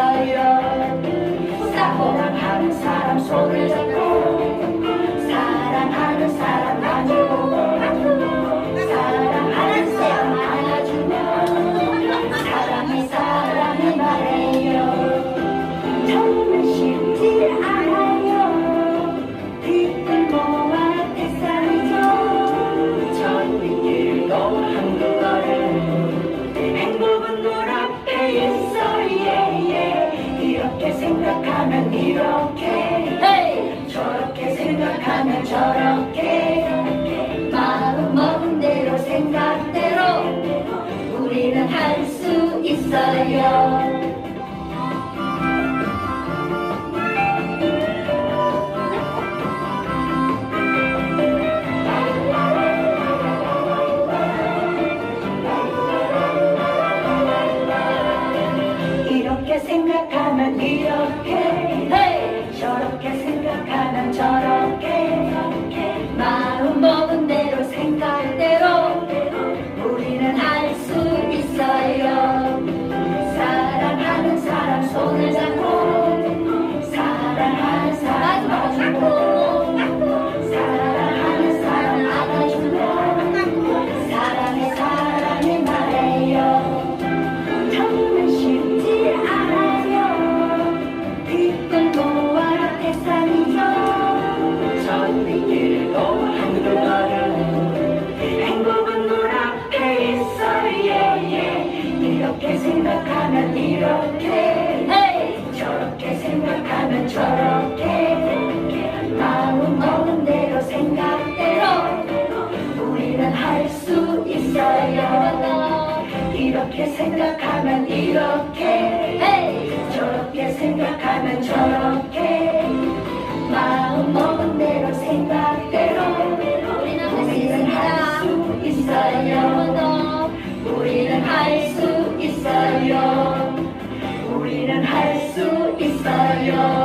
있어요 사랑하는 사람 손을 잡고 생각하면 저렇게 마음 먹은 대로 생각대로 우리는 할 수 있어요. 이렇게 생각하면 이렇게 생각하면 이렇게. 저렇게 생각하면 저렇게. 마음 먹은 대로 생각대로. 우리는 할 수 있어요. 이렇게 생각하면 이렇게. 저렇게 생각하면 저렇게 수